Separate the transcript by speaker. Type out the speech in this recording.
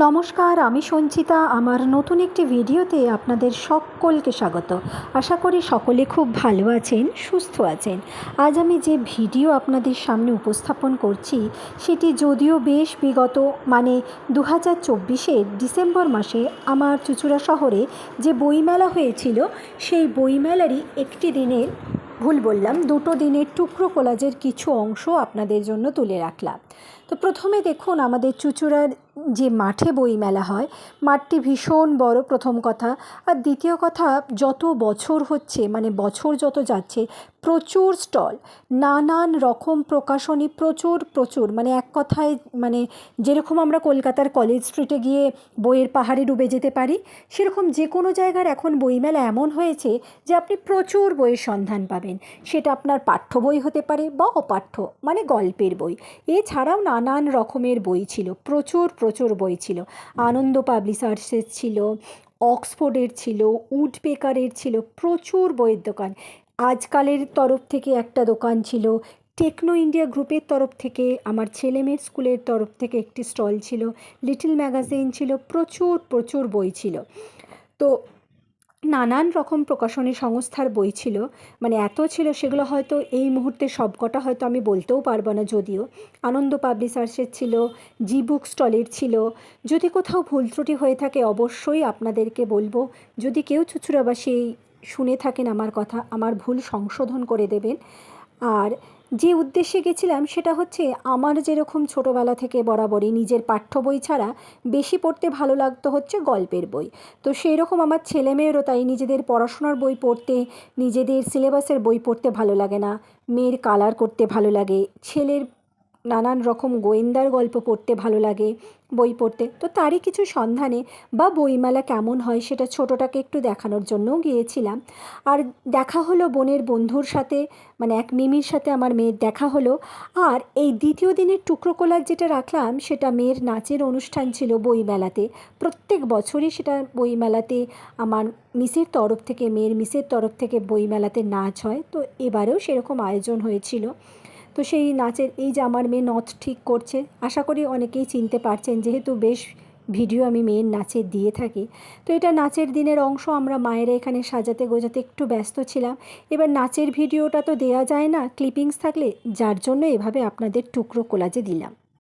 Speaker 1: নমস্কার, আমি সঞ্চিতা। আমার নতুন একটি ভিডিওতে আপনাদের সকলকে স্বাগত। আশা করি সকলে খুব ভালো আছেন, সুস্থ আছেন। আজ আমি যে ভিডিও আপনাদের সামনে উপস্থাপন করছি, সেটি যদিও বেশ বিগত মানে দু হাজার ডিসেম্বর মাসে আমার চুচুড়া শহরে যে বইমেলা হয়েছিল, সেই বইমেলারই একটি দিনের, ভুল বললাম, দুটো দিনের টুকরো কোলাজের কিছু অংশ আপনাদের জন্য তুলে রাখলাম। তো প্রথমে দেখুন আমাদের চুচুড়ার যে মাঠে বই মেলা হয়, মাঠটি ভীষণ বড় প্রথম কথা। আর দ্বিতীয় কথা, যত বছর হচ্ছে মানে বছর যত যাচ্ছে, প্রচুর স্টল, নানান রকম প্রকাশনী, প্রচুর প্রচুর। মানে এক কথায় মানে যেরকম আমরা কলকাতার কলেজ স্ট্রিটে গিয়ে বইয়ের পাহাড়ে ডুবে যেতে পারি, সেরকম যে কোনো জায়গার এখন বইমেলা এমন হয়েছে যে আপনি প্রচুর বইয়ের সন্ধান পাবেন। সেটা আপনার পাঠ্য বই হতে পারে বা অপাঠ্য মানে গল্পের বই। এছাড়াও নানান রকমের বই ছিল, প্রচুর প্রচুর বই ছিল। আনন্দ পাবলিশার্সের ছিল, অক্সফোর্ডের ছিল, উডপেকারের ছিল, প্রচুর বইয়ের দোকান। আজকালের তরফ থেকে একটা দোকান ছিল, টেকনো ইন্ডিয়া গ্রুপের তরফ থেকে, আমার ছেলেমেয়ের স্কুলের তরফ থেকে একটি স্টল ছিল, লিটল ম্যাগাজিন ছিল, প্রচুর প্রচুর বই ছিল। তো নানান রকম প্রকাশনী সংস্থার বই ছিল। মানে এত ছিল সেগুলো হয়তো এই মুহূর্তে সবকটা হয়তো আমি বলতেও পারব না যদিও। আনন্দ পাবলিশার্সের ছিল, জি বুক স্টলের ছিল। যদি কোথাও ভুল ত্রুটি হয়ে থাকে অবশ্যই আপনাদেরকে বলব। যদি কেউ চুচুড়াবাসী শুনে থাকেন আমার কথা, আমার ভুল সংশোধন করে দেবেন। আর যে উদ্দেশ্যে গেছিলাম সেটা হচ্ছে আমার যেরকম ছোটোবেলা থেকে বরাবরই নিজের পাঠ্য বই ছাড়া বেশি পড়তে ভালো লাগতো হচ্ছে গল্পের বই। তো সেই রকম আমার ছেলেমেয়েরও তাই নিজেদের পড়াশোনার বই পড়তে, নিজেদের সিলেবাসের বই পড়তে ভালো লাগে না। মেয়ের কালার করতে ভালো লাগে, ছেলের নানান রকম গোয়েন্দার গল্প পড়তে ভালো লাগে, বই পড়তে। তো তারই কিছু সন্ধানে বা বইমেলা কেমন হয় সেটা ছোটোটাকে একটু দেখানোর জন্যও গিয়েছিলাম। আর দেখা হলো বোনের বন্ধুর সাথে মানে এক মিমির সাথে আমার মেয়ের দেখা হলো। আর এই দ্বিতীয় দিনের টুকরো কোলার যেটা রাখলাম সেটা মেয়ের নাচের অনুষ্ঠান ছিল বইমেলাতে। প্রত্যেক বছরই সেটা বইমেলাতে আমার মিসের তরফ থেকে, মেয়ের মিসের তরফ থেকে বইমেলাতে নাচ হয়। তো এবারেও সেরকম আয়োজন হয়েছিল। তো সেই নাচের এই যে আমার মেয়ে নথ ঠিক করছে, আশা করি অনেকেই চিনতে পারছেন যেহেতু বেশ ভিডিও আমি মেয়ের নাচের দিয়ে থাকি। তো এটা নাচের দিনের অংশ, আমরা মায়েরা এখানে সাজাতে গোজাতে একটু ব্যস্ত ছিলাম। এবার নাচের ভিডিওটা তো দেয়া যায় না ক্লিপিংস থাকলে যার জন্য এভাবে আপনাদের টুকরো কোলাজে দিলাম।